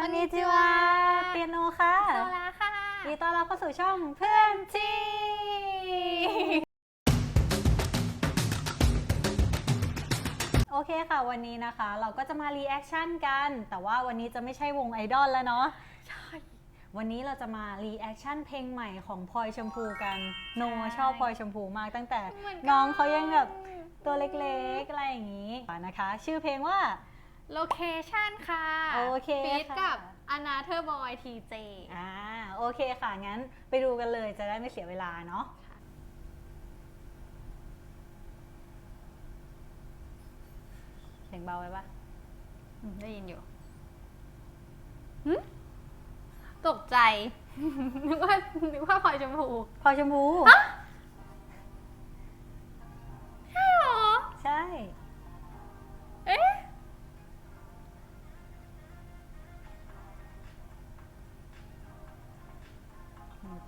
คนนิจิวาเปียโนค่ะโซลาค่ะยินดีต้อนรับเข้าสู่ช่องเพื่อนจีโอเคค่ะวันนี้นะคะ เราก็จะมารีแอคชั่นกัน แต่ว่าวันนี้จะไม่ใช่วงไอดอลแล้วเนาะใช่ วันนี้เราจะมารีแอคชั่นเพลงใหม่ของพลอยชมพูกัน โนใช่ชอบพลอยชมพูมากตั้งแต่ เหมือนกัน น้องเขายังแบบตัวเล็กๆอะไรอย่างนี้นะคะ ชื่อเพลงว่า โลเคชั่นค่ะโอเคฟีดค่ะ กับ Another Boy TJ อ่าโอเคค่ะ งั้นไปดูกันเลยจะได้ไม่เสียเวลาเนาะเสียงเบาไว้ปะอืมได้ยินอยู่หึตกใจ นึกว่านึกว่าพลอยชมพูพลอยชมพูใ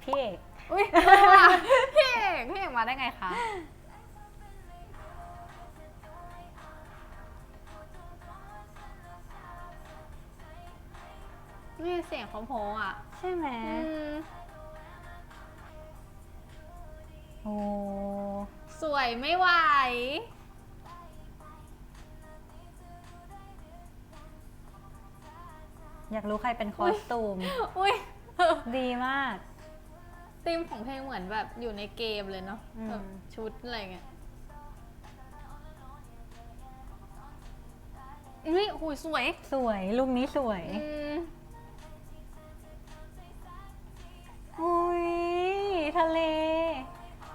พี่เอกอุ้ยพี่เอกพี่เอกมาได้ไงคะ นี่เสียงเขาโพงอะ ใช่ไหมอืมโอ้สวยไม่ไหว อยากรู้ใครเป็นคอสตูม อุ้ยดีมาก ธีมของเพลงเหมือนแบบอยู่ในเกมเลยเนาะอืม แบบชุดอะไรเงี้ยอุ้ยโอ้ยสวยสวยลุคนี้สวย อืมอุ้ยทะเล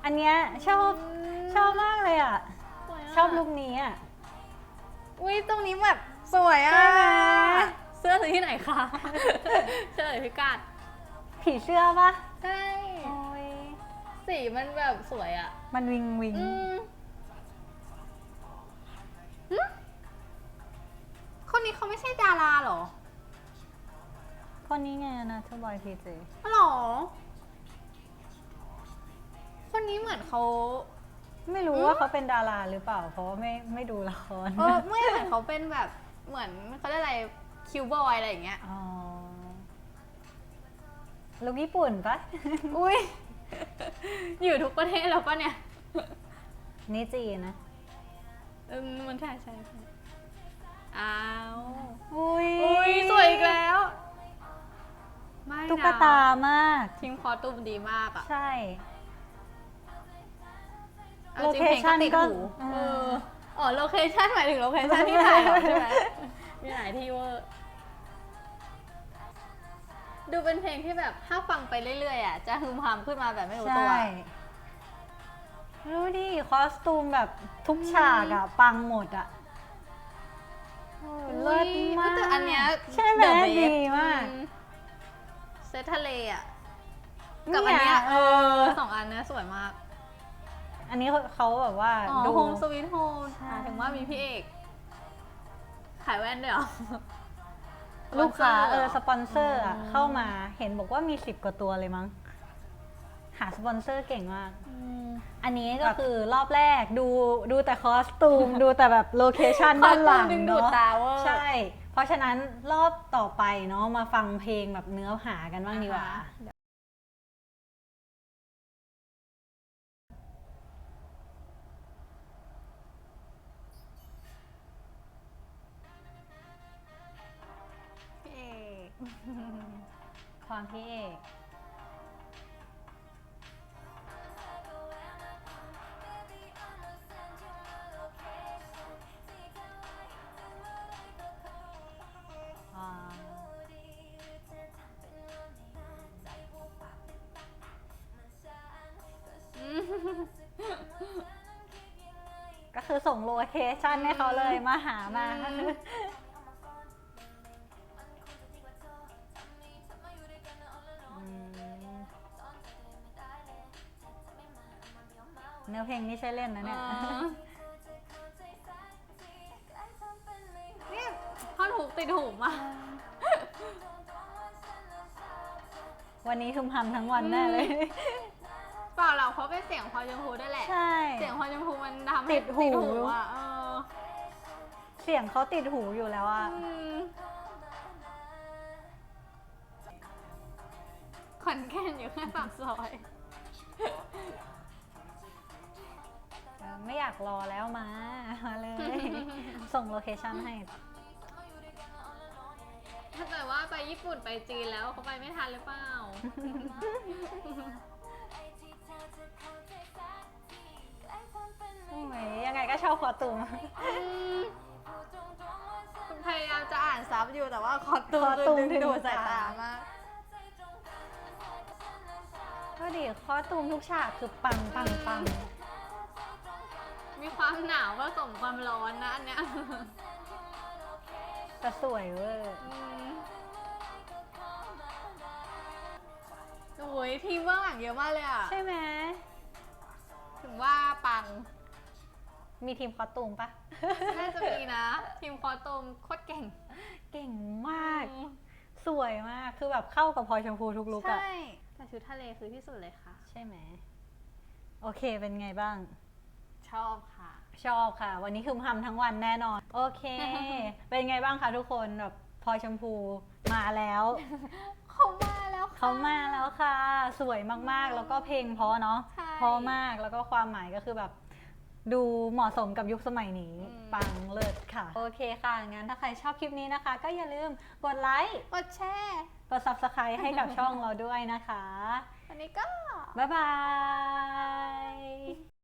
อันเนี้ยชอบชอบมากเลยอะ สวยะชอบลุคนี้อะ อุ้ยตรงนี้แบบสวยอะ ใช่ไหม เสื้อซื้อที่ไหนคะเฉลยพิกัดผีเสื้อปะ ใช่โอ้ย สีมันแบบสวยอะ มันวิงวิง อืมหึคนนี้เขาไม่ใช่ดาราเหรอคนนี้ไงนะเทบอยทีเจอ๋อเหรอ คนนี้เหมือนเขา ไม่รู้อืมว่าเขาเป็นดาราหรือเปล่า เพราะว่าไม่ไม่ดูละครเออไม่เหมือนเขาเป็นแบบเหมือนเขาเรียกอะไรคิวบอยอะไรอย่างเงี้ยอ๋อลูกญี่ปุ่นปะอุ้ย อยู่ทุกประเทศแล้วปะเนี่ยนี่จีนนะเออมันใช่ใช่ใช่อ้าวอุ้ยอุ้ยสวยอีกแล้ว ไม่นะตุ๊กตามาก ทีมคอสตูมดีมากอะใช่เอาจริงเพลงก็ติดหูโลเคชั่นก็เอออ๋อโลเคชั่นหมายถึงโลเคชั่นที่ถ่ายเหรอใช่ไหมมีหลายที่เวอร์ ดูเป็นเพลงที่แบบถ้าฟังไปเรื่อยๆอะจะฮึมพำขึ้นมาแบบไม่รู้ตัว ใช่รู้ดิคอสตูมแบบทุกฉากอะปังหมดอะโอ้ยเลิศมากแต่อันเนี้ยใช่ไหม The Best ดีมาก อืเซตทะเลอะกับอันเนี้ยเออ สองอันเนี้ยสวยมากอันนี้เขาเขาแบบว่าอ๋อดู โฮมสวีทโฮมใช่ ถึงว่ามีพี่เอก ขายแว่นด้วยเหรอ ลูกค้าเออสสปปออนนเซเซออร์ร์เหรออะเข้ามาเห็นบอกว่ามีสิบกว่าตัวเลยมั้ง หาสปอนเซอร์เก่งมากอืมอันนี้ก็คือรอบแรกดูดูแต่คอสตูม ดูแต่แบบโลเคชันคอด้าสนตูหลัมงดึงดูดเนาะตาเวอร์ใช่ เพราะฉะนั้นรอบต่อไปเนาะมาฟังเพลงแบบเนื้อหากันบ้างดีกว่า อ่าฮะ ความพี่เอกอ่าอืมก็คือส่งโลเคชันให้เขาเลยมาหามา เนื้อเพลงนี่ใช่เล่นนะเนี่ยอ๋อเนี่ยท่อนหูกติดหูมากวันนี้ทุมพำทั้งวันแน่เลย เปล่าเราเพราะเป็นเสียงพลอยชมพูด้วยแหละ ใช่ เสียงพลอยชมพูมันทำให้ติดหู อะเออเสียงเขาติดหูอยู่แล้วอะอืมขอนแก่นอยู่แค่ปากซอยเออ ไม่อยากรอแล้วมา มาเลย ส่งโลเคชั่นให้ ถ้าเกิดว่าไปญี่ปุ่นไปจีนแล้วเขาไปไม่ทันหรือเปล่า โอ้ยยังไงก็ชอบคอตุม คุณพยายามจะอ่านซับอยู่แต่ว่าคอตูคอตูมดึงดูดถึงสายตาตามาก ก็ดีคอตุมทุกฉากคือปังปังปังมี ความหนาวผสมความร้อนนะอันเนี้ยแต่สวยเวอร์อืมโอ้ยทีมเบื้องหลังเยอะมากเลยอะ ใช่ไหม ถึงว่าปัง มีทีมคอตุมปะ น่าจะมีนะ ทีมคอตูมโคตรเก่งเก่งมากสวยมาก คือแบบเข้ากับพลอยชมพูทุกลุกอะใช่แต่ชุดทะเลคือที่สุดเลยค่ะ ใช่ไหม โอเคเป็นไงบ้าง ชอบค่ะ ชอบค่ะ วันนี้คือทำทั้งวันแน่นอน โอเค เป็นไงบ้างคะทุกคนแบบพลอยชมพูมาแล้ว เขามาแล้วค่ะ เขามาแล้วค่ะ สวยมากๆ แล้วก็เพลงเพราะเนาะใช่เพราะมากแล้วก็ความหมายก็คือแบบ ดูเหมาะสมกับยุคสมัยนี้ อืม ปังเลิศค่ะ โอเคค่ะงั้นถ้าใครชอบคลิปนี้นะคะ ก็อย่าลืมกดไลค์กดแชร์กด subscribe ให้กับช่องเราด้วยนะคะ วันนี้ก็ บ๊ายบาย